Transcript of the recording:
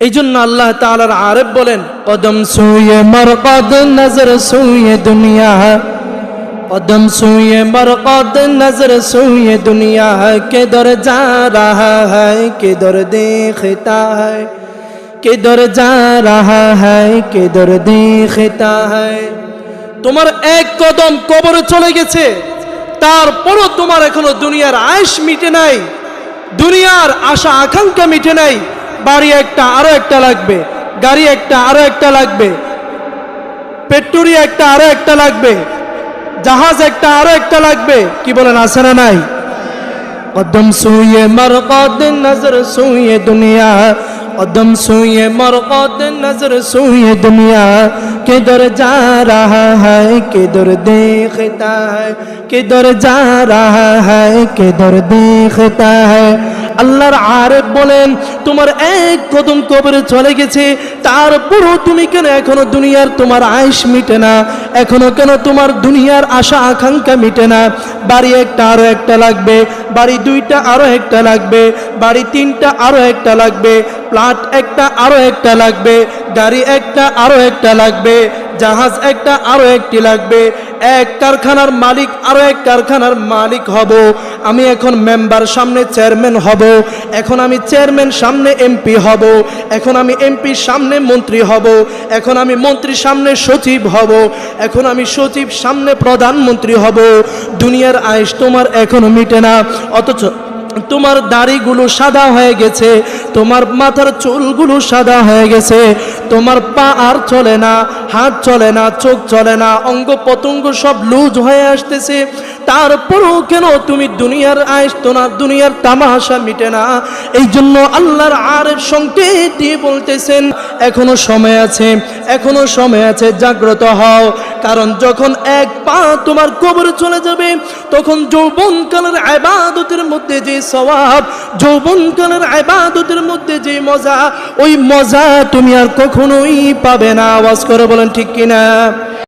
এই জন্য আল্লাহ তালার আরে বলেন কদম সুয়ে মরকদ নজর সুয়ে দুনিয়া কদম সুয়ে মরকদ নজর সুয়ে দুনিয়া, কে দর যা রাহা হয়, কে দর দেখতা হয়, কে দর যা রাহা হয়, কে দর দেখতা হয়। তোমার এক কদম কবরে চলে গেছে, তারপরও তোমার এখনও দুনিয়ার আয়স মিটে নাই, দুনিয়ার আশা আকাঙ্ক্ষা মিটে নাই বাড়ি একটা, আরও একটা লাগবে। গাড়ি একটা, আরও একটা লাগবে। পেট্রোরি একটা, আরও একটা লাগবে। জাহাজ একটা, আরও একটা লাগবে। কি বলেন, আছে না নাই? কদম সুয়ে মরকদ নজর সুয়ে দুনিয়া। কদম সুয়ে মরকদ নজর সুয়ে দুনিয়া। কিদর যা রাহা হ্যায় কিদর দেখতা হ্যায় কিদর যা রাহা হ্যায় কিদর দেখতা হ্যায় আল্লাহর আরেফ বলেন, তোমার এক কদম কবরে চলে গেছে, তারপরও তুমি কেন এখনও দুনিয়ার তোমার আয়স মিটে না? এখনও কেন তোমার দুনিয়ার আশা আকাঙ্ক্ষা মিটে না? বাড়ি একটা আরও একটা লাগবে, বাড়ি দুইটা আরও একটা লাগবে, বাড়ি তিনটা আরও একটা লাগবে প্লাট একটা আরও একটা লাগবে, গাড়ি একটা আরও একটা লাগবে, জাহাজ একটা আরও একটি লাগবে এক কারখানার মালিক আরও এক কারখানার মালিক হব। আমি এখন মেম্বার সামনে চেয়ারম্যান হব। এখন আমি চেয়ারম্যান সামনে এমপি হব। এখন আমি এমপি সামনে মন্ত্রী হব। এখন আমি মন্ত্রী, সামনে সচিব হব। এখন আমি সচিব, সামনে প্রধানমন্ত্রী হব। দুনিয়ার আয়েস তোমার এখনও মিটে না। অথচ তোমার দাড়িগুলো সাদা হয়ে গেছে, তোমার মাথার চুলগুলো সাদা হয়ে গেছে, তোমার পা আর চলে না, হাত চলে না, চোখ চলে না, অঙ্গ পতঙ্গ সব লুজ হয়ে আসতেছে তারপরও কেন তুমি দুনিয়ার আয়স না? দুনিয়ার তামাশা মিটে না। এই জন্য আল্লাহর আরের সংকেত বলতেছেন, এখনও সময় আছে, এখনও সময় আছে, জাগ্রত হও। কারণ যখন এক পা তোমার কবরে চলে যাবে, তখন যৌবনকালের আবাদতের মধ্যে যে সওয়াব, যৌবনকালের আবাদতের মধ্যে যে মজা, ওই মজা তুমি আর কখনোই পাবে না। আওয়াজ করে বলেন, ঠিক কিনা?